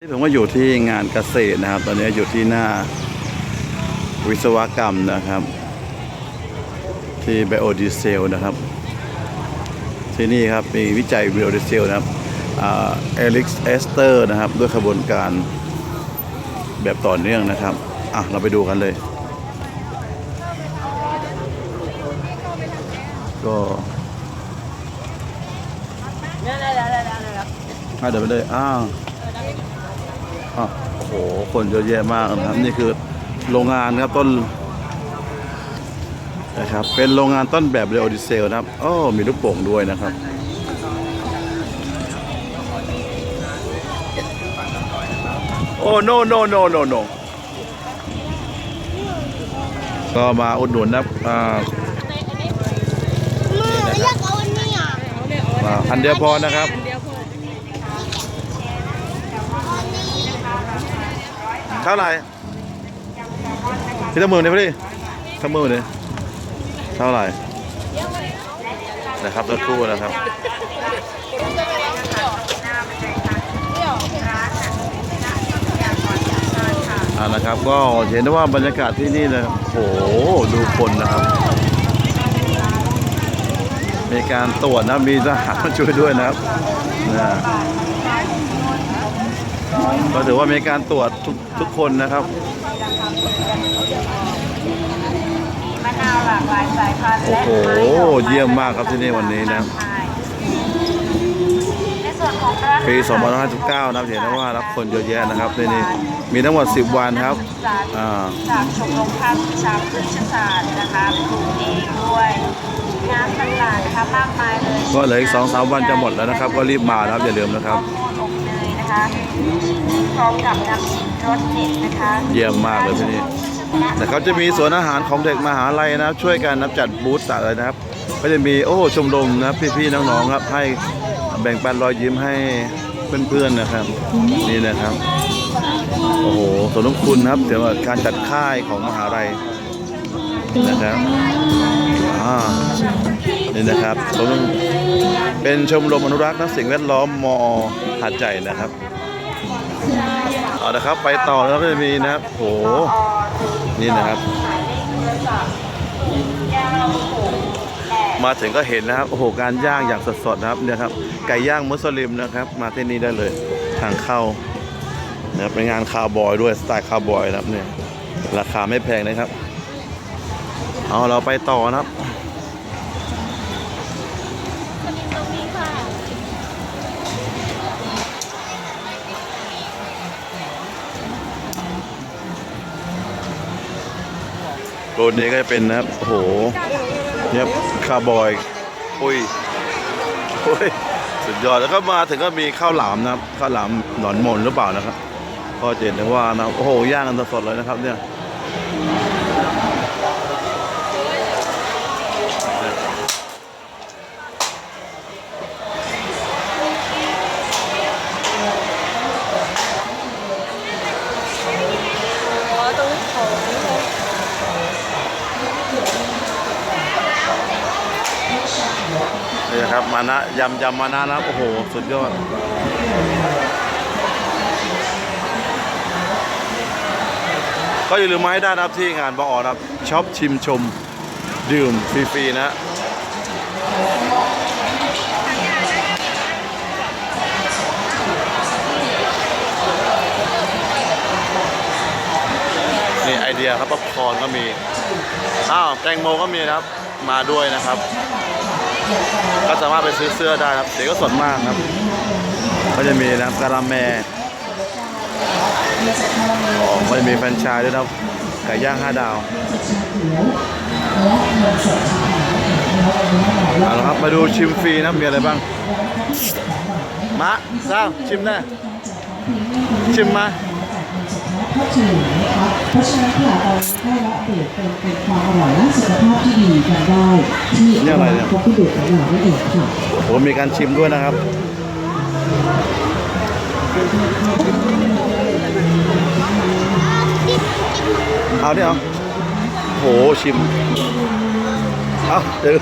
ที่ผมก็อยู่ที่งานเกษตรนะครับ ตอนนี้อยู่ที่หน้าวิศวกรรมนะครับ ที่ไบโอดีเซลนะครับ ที่นี่ครับมีวิจัยไบโอดีเซลนะครับเอลิกเอสเตอร์นะครับ ด้วยขบวนการแบบต่อเนื่องนะครับ อะ เราไปดูกันเลย ก็อะเดี๋ยวไปเลยอ้าว อะโอ้โห คนเยอะแยะมากนะครับ นี่คือโรงงานครับต้นนะครับ เป็นโรงงานต้นแบบเรโอดิเซลนะครับโอ้มีลูกโป่งด้วยนะครับโอ้ no no no no no ก็มาอุดหนุนนะครับอ่ามือเรียกเอาอันนี้อะอ่าอันเดียวพอนะครับ เท่าไหร่ที่ทำมือเนี่ยพี่ทำมือเนี่ยเท่าไหร่นะครับรถคู่นะครับอ่านะครับก็เห็นได้ว่าบรรยากาศที่นี่นะครับโอ้โหดูคนนะครับ มีการตรวจนะมีทหารมาช่วยด้วยนะครับนะ ก็ถือว่ามีการตรวจทุกทุกคนนะครับมะนาวหลากหลายสายพันธุ์โอ้และโหไม้ดอกไเยี่ยมมากครับที่นี่วันนี้นะในส่วนของราคาปี 2559 นะครับเห็นได้ว่ารับคนเยอะแยะนะครับที่นี่มีทั้งหมด 10 วันครับอ่าจากชมรมภาควิชาพฤกษศาสตร์นะคะปลูกเองด้วยงานต่างๆนะคะมากมายเลยก็เหลืออีก 2-3 วันจะหมดแล้วนะครับ ก็รีบมานะครับอย่าลืมนะครับข้าวโพดอบเนยนะคะ พร้อมกับน้ำจิ้มรสเด็ดนะคะเยี่ยมมากเลยที่นี่แต่เขาจะมีสวนอาหารของเด็กมหาลัยนะครับ ช่วยกันนับจัดบูธจัดอะไรนะครับ ก็จะมีโอ้ชมรมนะครับพี่ๆน้องๆครับ ให้แบ่งปันรอยยิ้มให้เพื่อนๆนะครับ นี่นะครับ โอ้โหสมทบคุณนะครับเดี๋ยวาการจัดค่ายของมหาลัยนะครับอ่านี่นะครับชมรมเป็นชมรมอนุรักษ์นักสิ่งแวดล้อมมอหาดใหญ่นะครับ เอาละครับไปต่อแล้วก็จะมีนะครับโหนี่นะครับมาถึงก็เห็นนะครับโอ้โหการย่างอย่างสดๆนะครับเนี่ยครับไก่ย่างมุสลิมนะครับ มาที่นี่ได้เลยทางเข้านะครับเป็นงานคาวบอยด้วยสไตล์คาวบอยนะครับเนี่ยราคาไม่แพงนะครับ เอาเราไปต่อนะครับ ตัวนี้ก็จะเป็นนะครับโอ้โหเนี่ยคาร์บอยอุ้ยอุ้ยสุดยอดแล้วก็มาถึงก็มีข้าวหลามนะครับข้าวหลามหนอนมนหรือเปล่านะครับก็จะเห็นได้ว่านะครับโอ้โหย่างกันสดๆเลยนะครับเนี่ย มานะยำยำมานะนะโอ้โห สุดยอดก็อย่าลืมมาให้ได้นะครับที่งานบออนะครับช็อปชิมชม ดื่มฟรีๆนะนี่ไอเดียครับป๊อปคอร์นก็มี อ้าว แตงโมก็มีนะครับ มาด้วยนะครับ ก็สามารถไปซื้อเสื้อได้ครับเสียก็สดมากครับ ก็จะมีนะครับการาแมอ๋อก็จะมีแฟนชายด้วยนะครับไก่ย่างห้าดาวเอาละครับมาดูชิมฟรีนะมีอะไรบ้างมาสร้าชิมน่ชิมมา ภาพเฉลยนะคะเพราะฉะนั้นค่ะตอนนี้ให้ละเดตเป็นเป็นความอร่อยและสุขภาพที่ดีกันได้ ที่นี่อะไรเนี่ยคอฟฟี่เดทของเราได้เองค่ะโอ้มีการชิมด้วยนะครับ เอาเนี่ยเอาโหชิม เอาเดี๋ยว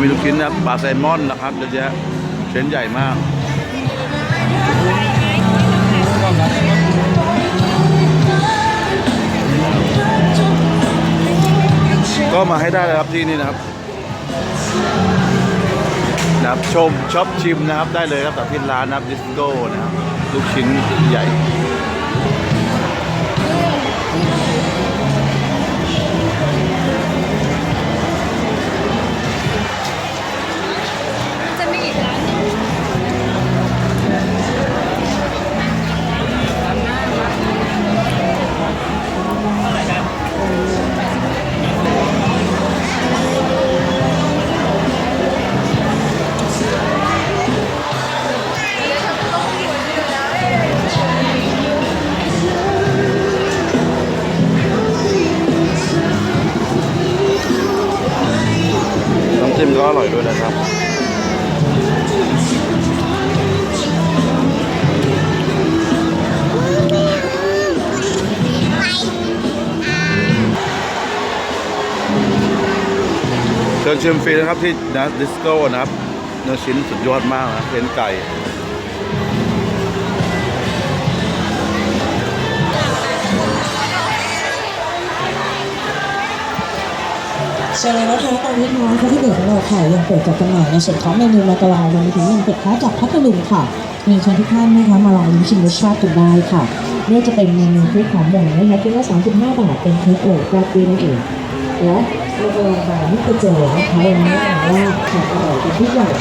มีลูกชิ้นนะครับปลาแซลมอนนะครับเยอะแยะเส้นใหญ่มากก็มาให้ได้เลยครับที่นี่นะครับนะครับชมช็อปชิมนะครับได้เลยครับกับที่ร้านนะครับดิสโก้นะครับลูกชิ้นใหญ่ เชิญชิมฟรีนะครับที่นัสดิสโก้นะครับเนื้อชิ้นสุดยอดมากนะเป็นไก่เชิญเลยนะคะตอนนี้น้องเขาที่เกิดของเราค่ะยังเปิดจัดจำหน่ายในส่วนของเมนูมาการารวมไปถึงยังเป็ดค้าจากพัทลุงค่ะมีเชิญทุกท่านนะคะมาลองลิ้มชิมรสชาติกันได้ค่ะนี่จะเป็นเมนูพริกหอมหมูนะคะคิดว่า35บาทเป็นเทคโอทราดด้วยนั่นเองและ โรงแรมบาร์นี่คือเจอนะคะวันนี้บอกว่าขออร่อยเป็นทุกอย่าง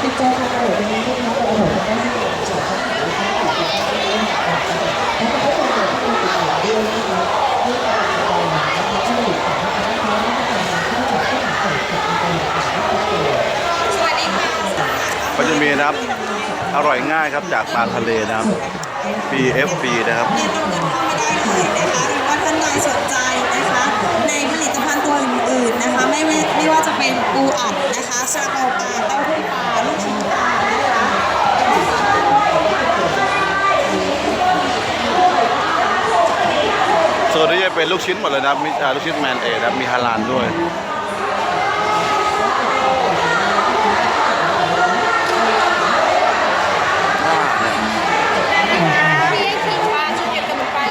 ที่เจอความอร่อยเป็นนี้นะคะอร่อยเป็นได้ที่สองสาขาแล้วก็เป็นตัวที่มีประโยชน์ด้วยนะคะนี่เป็นทุกอย่างก็จะมีนะครับ อร่อยง่ายครับจากปลาทะเลนะครับ PFP นะครับ ลิตภัณฑ์ตัวอื่นๆนะคะไม่ไม่ไม่ว่าจะเป็นปูอัดนะคะซาเปาปลาเต้าหู้ปลาลูกชิ้นปลานะคะส่วนนี้จะเป็นลูกชิ้นหมดเลยนะครับมีอ่าลูกชิ้นแมนเอนะครับมีฮาลานด้วย อ่าเนี่ย พี่ให้ขิงปลาชุดเก็บขนมปัง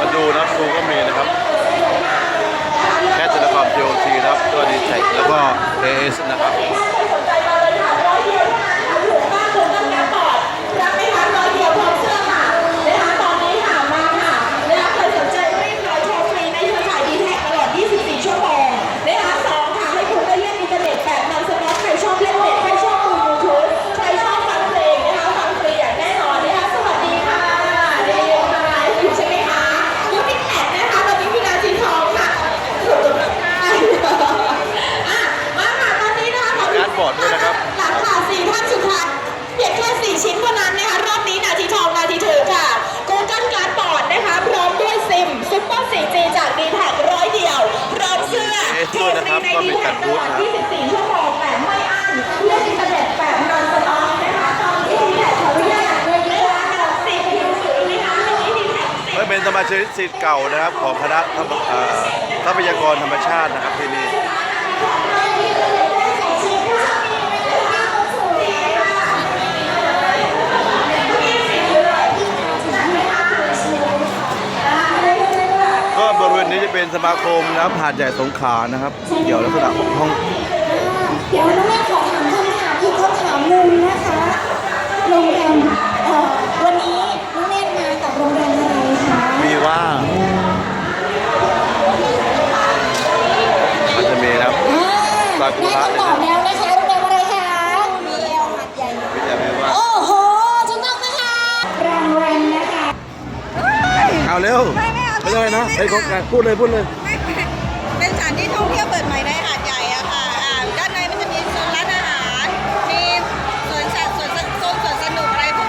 มาดูนะครับดูก็มีนะครับ แค่เทเลคอม JOT นะครับ ตัวดีเทคแล้วก็ AS นะครับ รับไหมคะร้อยเดียวพร้อมเสื้อค่ะนะคะตอนนี้ค่ะมาค่ะนะคะใครสนใจรีบเลยโทรฟรีในเครือข่ายดีแท็กตลอด 24 ชั่วโมงนะคะสองค่ะให้คุณได้เล่นอินเทอร์เน็ตแบบนำสน็อตใครชอบเล่นเน็ตใครชอบดูยูทูบใครชอบฟังเพลงนะคะฟังฟรีอย่างแน่นอนนะคะสวัสดีค่ะเรียนมาอยู่ใช่ไหมคะยูนิแท็กนะคะตอนนี้พี่นาทีทองค่ะอะมาค่ะตอนนี้นะคะขอ การ์ดบอร์ดด้วยนะครับ หลังค่ะสี่ท่านสุดท้ายเพียงแค่สี่ชิ้นเท่านั้นนะคะรอบนี้นาทีทองนาทีถือค่ะ Google Card Board นะคะพร้อมด้วยซิมซุปเปอร์ 4G จากดีแท็กร้อยเดียว พร้อมเสื้อ เอสด้วยนะครับก็มีจัดบูธนะครับ 24 ชั่วโมงแบบไม่อั้นเล่นอินเทอร์เน็ตแบบนอนสต็อปนะคะตอนนี้ดีแท็กขออนุญาตเลยนะคะสิบคิวสีนะคะวันนี้ดีแท็กสิบ ไม่เป็นสมาชิกสิทธิ์เก่านะครับของคณะทรัพทรัพยากรธรรมชาตินะครับที่นี่ก็บริเวณนี้จะเป็นสมาคมนะครับหาดใหญ่สงขลานะครับ เกี่ยวลักษณะของห้องเดี๋ยวน้องแม่ขอถามคำถามอีกคำถามหนึ่งนะ นะไอ้ของการพูดเลยพูดเลย เป็นสถานที่ท่องเที่ยวเปิดใหม่ในหาดใหญ่อะค่ะอ่าด้านในมันจะมีโซนร้านอาหาร มีสวน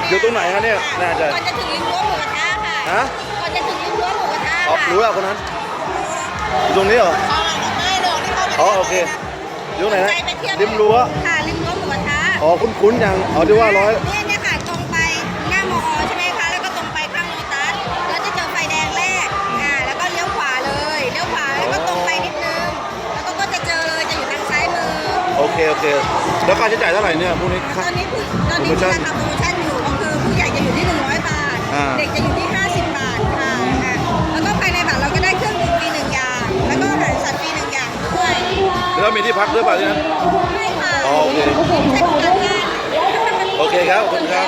อยู่ตรงไหนฮะเนี่ยน่าจะก่อนจะถึงริมรั้วหมูกระทะค่ะฮะ ก่อนจะถึงริมรั้วหมูกระทะอ๋อค่ะรู้แล้วคนนั้นอยู่ตรงนี้เหรอไม่หรอกที่เขาไปอ๋อโอเคอยู่ตรงไหนนะใจไปเที่ยวริมรั้ว ค่ะริมรั้วหมูกระทะอ๋อคุ้นๆยังอ๋อที่ว่าร้อยเนี่ เคโอเคแล้วค่าใช้จ่ายเท่าไหร่เนี่ยพวกนี้ตค่า อนนี้คือตอนนี้มีราคาโปรโมชั่นอยู่ก็คือผู้ใหญ่จะอยู่ที่ 100 บาท อ่า เด็กจะอยู่ที่ 50 บาทค่ะอ่าแล้วก็ภายในบัตรเราก็ได้เครื่องดื่มฟรีหนึ่งอย่าง แล้วก็อาหารสัตว์ฟรีหนึ่งอย่างด้วยแล้วมีที่พักด้วยเปล่าที่นั้นไม่ค่ะอ๋อโอเค ใช้บริการง่ายโอเคครับขอบคุณครับ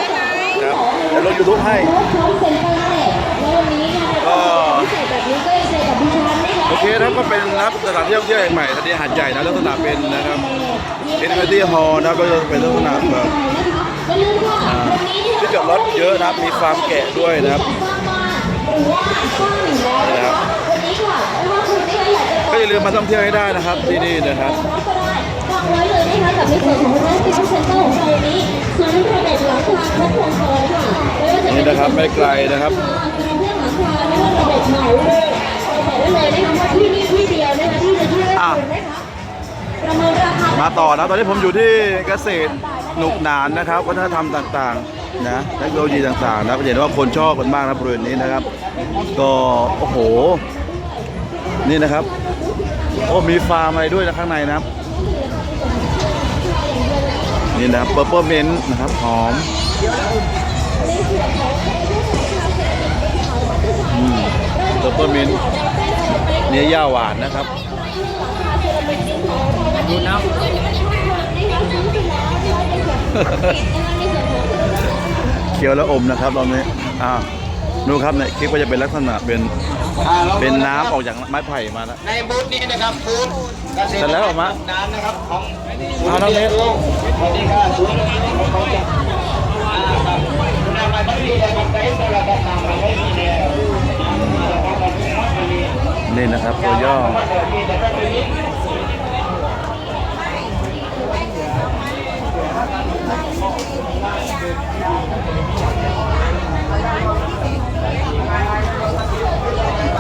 ครับเดี๋ยวลงยูทูบให้ รถพร้อมเซ็นทรัลแรกแล้ววันนี้งานก็พิเศษแบบนี้ก็จะเจอกับดิฉันนะคะโอเคนะครับก็เป็นนะครับสถานที่ท่องเที่ยวแห่งใหม่สถานที่หาดใหญ่นะลักษณะเป็นนะครับ เอินฟินิตี้ฮอล์นะก็จะเป็นลักษณะแบบอย่าลืมค่ะอ่าวันนี้ที่ที่จอดรถเยอะนะครับมีฟาร์มแกะด้วยนะครับนะครับก็อย่าลืมมาท่องเที่ยวให้ได้นะครับที่นี่นะครับก็ได้ฟังไว้เลยนะคะกับในส่วนของร้านซิตี้เซ็นเตอร์ของเราวันนี้ซุ้มระเบิดหลังคาครบวงจรค่ะไม่ว่าจะนี่นะครับไม่ไกลนะครับองหลังคาไม่ว่าระบบเหมาเลยได้เลยนะคะว่าที่นี่ที่เดียวนะคะที่จะช่ยอะคุณนะคะ มาต่อนะตอนนี้ผมอยู่ที่เกษตรหนุกหนานนะครับวัฒนธรรมต่างๆนะเทคโนโลยีต่างๆนะจะเห็นว่าคนชอบกันมากนะบริเวณนี้นะครับ ก็โอ้โห นี่นะครับ โอ้มีฟาร์มอะไรด้วยนะข้างในนะครับ นี่นะครับเปอร์เปอร์เมนต์นะครับหอมเปอร์เปอร์เมนต์เนื้อย่าหวานนะครับ เคี้ยวแล้วอมนะครับตอนนี้อ่าดูครับเนี่ยคลิปก็จะเป็นลักษณะเป็นอ่าราเป็นน้ำออกจากไม้ไผ่มาแล้วในบูธนี้นะครับบูธเกษตรเสร็จแล้วเหรอมะน้ำนะครับของเอาน้องเนสสวัสดีค่ะศูนย์ของเขาจะอ่าครับคุณนำมาที่นี่เลยครับได้สลับตามมาให้ดีเลยนี่นะครับตัวย่อ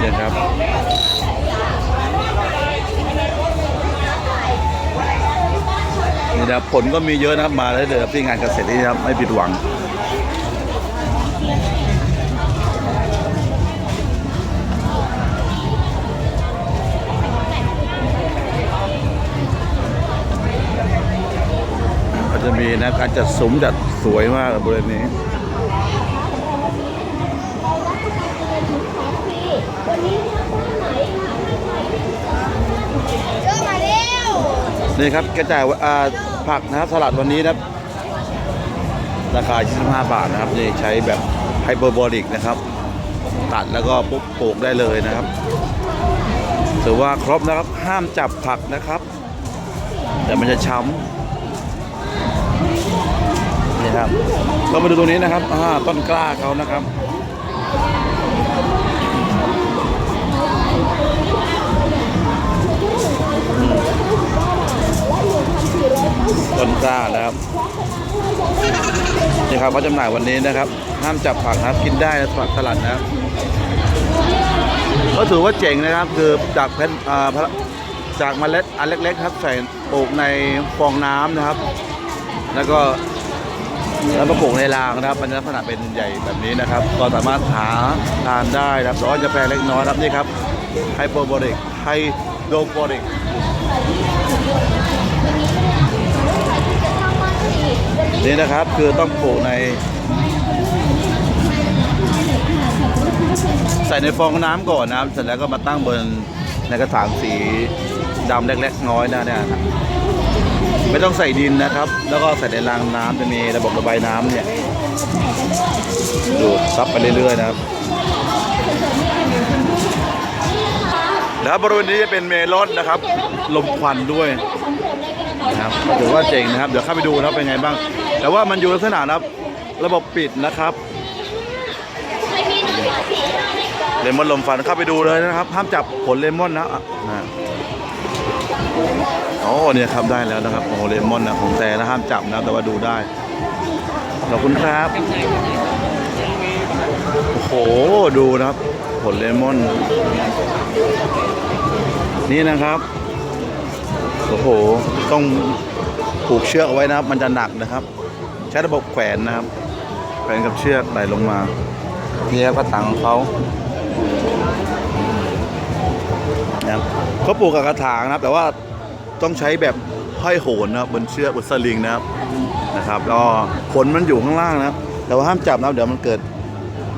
เนี่ยครับนี่นะผลก็มีเยอะนะครับมาแล้วเดี๋ยวที่งานเกษตรนี่นะครับไม่ผิดหวังจะมีนะการจัดซุ้มจัดสวยมากบริเวณนี้ เริ่มมาเร็ว นี่ครับกระจายอ่าผักนะครับสลัดวันนี้นะครับ ราคา 25 บาทนะครับนี่ใช้แบบไฮเปอร์บอลิกนะครับ ตัดแล้วก็ปุ๊บปลูกได้เลยนะครับถือว่าครบนะครับห้ามจับผักนะครับ แต่มันจะช้ำนี่ครับก็มาดูตรงนี้นะครับต้นกล้าเขานะครับ ต้นกล้านะครับนี่ครับเขาจำหน่ายวันนี้นะครับ ห้ามจับผักนะครับกินได้นะผักสลัดนะครับก็ถือว่าเจ๋งนะครับ คือจากเพนอ่าจากเมล็ดอันเล็กๆครับใส่ปลูกในฟองน้ำนะครับ แล้วก็แล้วมาปลูกในรางนะครับมันลักษณะเป็นใหญ่แบบนี้นะครับ ก็สามารถหาทานได้นะครับแต่ว่าจะแปลงเล็กน้อยครับนี่ครับไฮโปรโบริกไฮโดโบริก นี่นะครับคือต้องปลูกในใส่ในฟองน้ำก่อนนะครับเสร็จแล้วก็มาตั้งบนในกระถางสีดำเล็กๆน้อยนะเนี่ยนะไม่ต้องใส่ดินนะครับ แล้วก็ใส่ในรางน้ำจะมีระบบระบายน้ำเนี่ยดูดซับไปเรื่อยๆนะครับ แล้วบริเวณนี้จะเป็นเมลอนนะครับ ลมควันด้วยนะครับถือว่าเจ๋งนะครับ เดี๋ยวเข้าไปดูนะครับเป็นไงบ้าง แต่ว่ามันอยู่ลักษณะนะครับ ระบบปิดนะครับเลมอนลมฟันเข้าไปดูเลยนะครับ ห้ามจับผลเลมอนนะอะนะโอ้เนี่ยครับได้แล้วนะครับโอ้เลมอนนะของแต่นะห้ามจับนะแต่ว่าดูได้ขอบคุณครับโอ้โหดูนะครับ ผลเลมอน นี่นะครับโอ้โหต้องผูกเชือกเอาไว้นะครับ มันจะหนักนะครับ ใช้ระบบแขวนนะครับ แขวนกับเชือกไหลลงมานี่ครับกระถางของเขานะครับเขาปลูกกับกระถางนะครับ แต่ว่าต้องใช้แบบห้อยโหนนะครับบนเชือกบนสลิงนะครับนะครับแล้วก็ขนมันอยู่ข้างล่างนะครับ แต่ว่าห้ามจับนะครับเดี๋ยวมันเกิด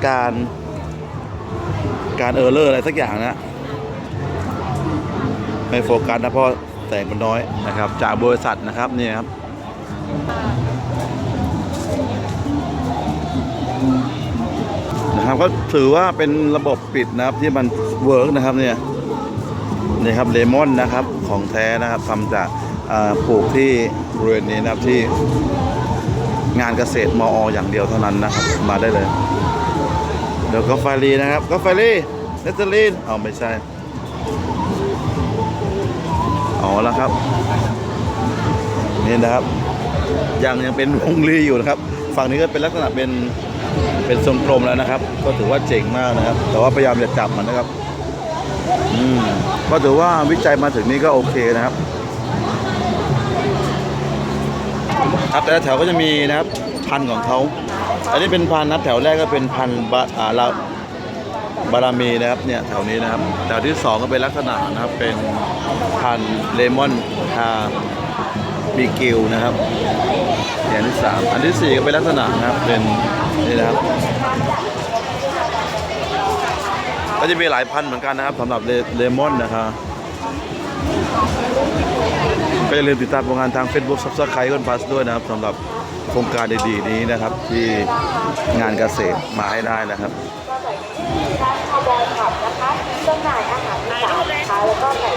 การการเออร์เลอร์อะไรสักอย่างนะไม่โฟกัสนะเพราะแสงมันน้อยนะครับ จากบริษัทนะครับนี่ครับ นะครับก็ถือว่าเป็นระบบปิดนะครับที่มันเวิร์กนะครับเนี่ยนี่ครับเลมอนนะครับของแท้นะครับทำจากปลูกที่บริเวณนี้นะครับที่งานเกษตรมออย่างเดียวเท่านั้นนะครับมาได้เลย เดี๋ยวกาแฟรีนะครับกาแฟรีเนสเตอรีนเอาไม่ใช่อ๋อแล้วครับนี่นะครับยังยังเป็นวงรีอยู่นะครับ ฝั่งนี้ก็เป็นลักษณะเป็น เป็นทรงกลมแล้วนะครับ ก็ถือว่าเจ๋งมากนะครับ แต่ว่าพยายามจะจับมันนะครับ อืมก็ถือว่าวิจัยมาถึงนี้ก็โอเคนะครับครับแต่ละแถวก็จะมีนะครับพันของเขา อันนี้เป็นพันนัดแถวแรกก็เป็นพันบาอาลาบารามีนะครับเนี่ยแถวนี้นะครับแถวที่สองก็เป็นลักษณะนะครับเป็นพันเลมอนคาบีกิวนะครับอย่างที่สามอันที่สี่ก็เป็นลักษณะนะครับเป็น นี่นะครับ ก็จะมีหลายพันธ์เหมือนกันนะครับสำหรับเลเลมอนนะครับก็อย่าลืมติดตามผลงานทาง Facebook Subscribe กันพัสด้วยนะครับสำหรับโครงการดีๆนี้นะครับ ที่งานเกษตรมาให้ได้นะครับร้านคาวบอยขับนะคะจำหน่ายอาหารอีสานนะคะแล้วก็ไก่